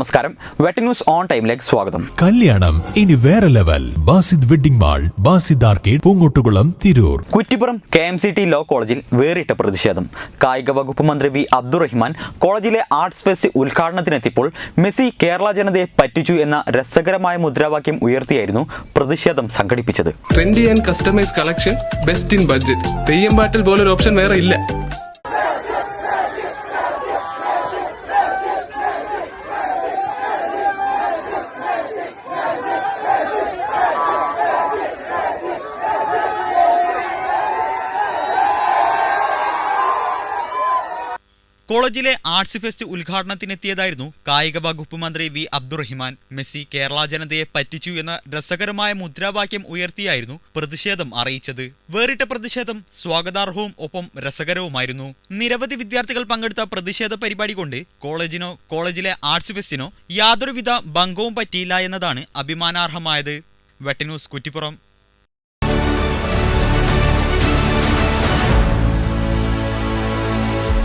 നമസ്കാരം. വെട്ടി news on ടൈമിലേക്ക് സ്വാഗതം. കല്യാണം ഇനി വേറെ level. Basid wedding mall Basid arcade Poongottukulam Tirur. Kuttippuram K M C T law കോളേജിൽ വേറിട്ട പ്രതിഷേധം. കായിക വകുപ്പ് മന്ത്രി വി അബ്ദുറഹിമാൻ കോളേജിലെ ആർട്സ് ഫെസ്റ്റ് ഉദ്ഘാടനത്തിനെത്തിയപ്പോൾ മെസ്സി കേരള ജനതയെ പറ്റിച്ചു എന്ന രസകരമായ മുദ്രാവാക്യം ഉയർത്തിയായിരുന്നു പ്രതിഷേധം സംഘടിപ്പിച്ചത്. Trendy and customise collection best in budget theyyam പാട്ടിൽ പോലൊരു ഓപ്ഷൻ വേറെ ഇല്ല. കോളേജിലെ ആർട്സ് ഫെസ്റ്റ് ഉദ്ഘാടനത്തിനെത്തിയതായിരുന്നു കായിക വകുപ്പ് മന്ത്രി വി അബ്ദുറഹിമാൻ. മെസ്സി കേരള ജനതയെ പറ്റിച്ചു എന്ന രസകരമായ മുദ്രാവാക്യം ഉയർത്തിയായിരുന്നു പ്രതിഷേധം അറിയിച്ചത്. വേറിട്ട പ്രതിഷേധം സ്വാഗതാർഹവും ഒപ്പം രസകരവുമായിരുന്നു. നിരവധി വിദ്യാർത്ഥികൾ പങ്കെടുത്ത പ്രതിഷേധ പരിപാടി കൊണ്ട് കോളേജിനോ കോളേജിലെ ആർട്സ് ഫെസ്റ്റിനോ യാതൊരുവിധ ഭംഗവും പറ്റിയില്ല എന്നതാണ് അഭിമാനാർഹമായത്. വെട്ടന്യൂസ് കുറ്റിപ്പുറം.